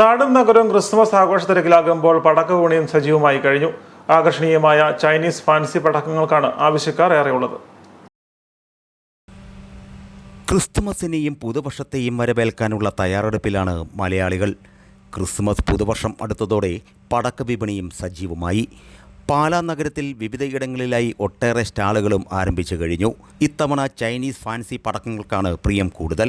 നാടും നഗരവും ക്രിസ്മസ് ആഘോഷ തിരക്കിലാകുമ്പോൾ പടക്കവിപണിയും സജീവമായി കഴിഞ്ഞു. ആകർഷണീയമായ ചൈനീസ് ഫാൻസി പടക്കങ്ങൾക്കാണ് ആവശ്യക്കാർ ഏറെയുള്ളത്. ക്രിസ്തുമസിനെയും പുതുവർഷത്തെയും വരവേൽക്കാനുള്ള തയ്യാറെടുപ്പിലാണ് മലയാളികൾ. ക്രിസ്മസ് പുതുവർഷം അടുത്തതോടെ പടക്ക വിപണിയും സജീവമായി. പാലാ നഗരത്തിൽ വിവിധയിടങ്ങളിലായി ഒട്ടേറെ സ്റ്റാളുകളും ആരംഭിച്ചു കഴിഞ്ഞു. ഇത്തവണ ചൈനീസ് ഫാൻസി പടക്കങ്ങൾക്കാണ് പ്രിയം കൂടുതൽ.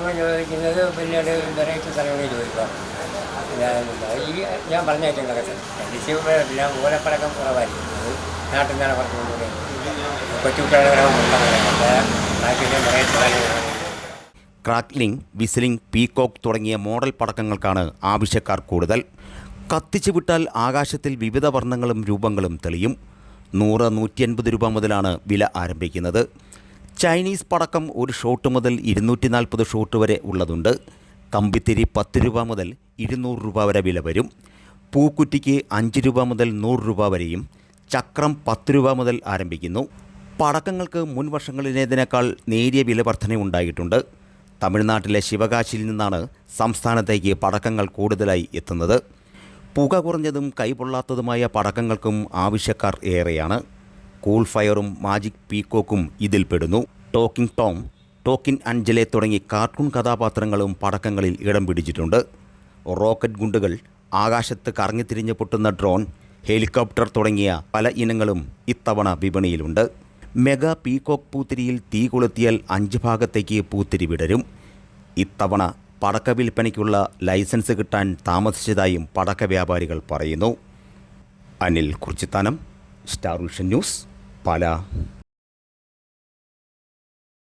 നമ്മൾ ചോദിക്കുന്നത് പിന്നീട് വെറൈറ്റി സ്ഥലങ്ങളിൽ ചോദിക്കാം. ഈ ഞാൻ പറഞ്ഞ ഐറ്റങ്ങളൊക്കെ തന്നെ. ഞാൻ ഓലപ്പടക്കം കുറവായിരിക്കും. നാട്ടിൽ നിന്നാണ് സാധനങ്ങളാണ് ക്രാക്ലിംഗ് വിസിലിംഗ് പീകോക്ക് തുടങ്ങിയ മോഡൽ പടക്കങ്ങൾക്കാണ് ആവശ്യക്കാർ കൂടുതൽ. കത്തിച്ചു വിട്ടാൽ ആകാശത്തിൽ വിവിധ വർണങ്ങളും രൂപങ്ങളും തെളിയും. നൂറ് നൂറ്റി അൻപത് രൂപ മുതലാണ് വില ആരംഭിക്കുന്നത്. ചൈനീസ് പടക്കം ഒരു ഷോട്ട് മുതൽ ഇരുന്നൂറ്റി നാൽപ്പത് ഷോട്ട് വരെ ഉള്ളതുണ്ട്. കമ്പിത്തിരി പത്ത് രൂപ മുതൽ ഇരുന്നൂറ് രൂപ വരെ വില വരും. പൂക്കുറ്റിക്ക് അഞ്ച് രൂപ മുതൽ നൂറ് രൂപ വരെയും ചക്രം പത്ത് രൂപ മുതൽ ആരംഭിക്കുന്നു. പടക്കങ്ങൾക്ക് മുൻ വർഷങ്ങളിലേതിനേക്കാൾ നേരിയ വില വർധനയുണ്ടായിട്ടുണ്ട് തമിഴ്നാട്ടിലെ ശിവകാശിയിൽ നിന്നാണ് സംസ്ഥാനത്തേക്ക് പടക്കങ്ങൾ കൂടുതലായി എത്തുന്നത്. പുക കുറഞ്ഞതും കൈപൊള്ളാത്തതുമായ പടക്കങ്ങൾക്കും ആവശ്യക്കാർ ഏറെയാണ്. കൂൾ ഫയറും മാജിക് പീക്കോക്കും ഇതിൽപ്പെടുന്നു ടോക്കിംഗ് ടോം ടോക്കിൻ അഞ്ചലെ തുടങ്ങി കാർട്ടൂൺ കഥാപാത്രങ്ങളും പടക്കങ്ങളിൽ ഇടം പിടിച്ചിട്ടുണ്ട്. റോക്കറ്റ് ഗുണ്ടുകൾ ആകാശത്ത് കറങ്ങിത്തിരിഞ്ഞ് പൊട്ടുന്ന ഡ്രോൺ ഹെലികോപ്റ്റർ തുടങ്ങിയ പല ഇനങ്ങളും ഇത്തവണ വിപണിയിലുണ്ട്. മെഗാ പീകോക്ക് പൂത്തിരിയിൽ തീ കൊളുത്തിയാൽ അഞ്ച് ഭാഗത്തേക്ക് പൂത്തിരി വിടരും. ഇത്തവണ പടക്ക വിൽപ്പനയ്ക്കുള്ള ലൈസൻസ് കിട്ടാൻ താമസിച്ചതായും പടക്ക വ്യാപാരികൾ പറയുന്നു. Anil Kurichithanam star vision news Pala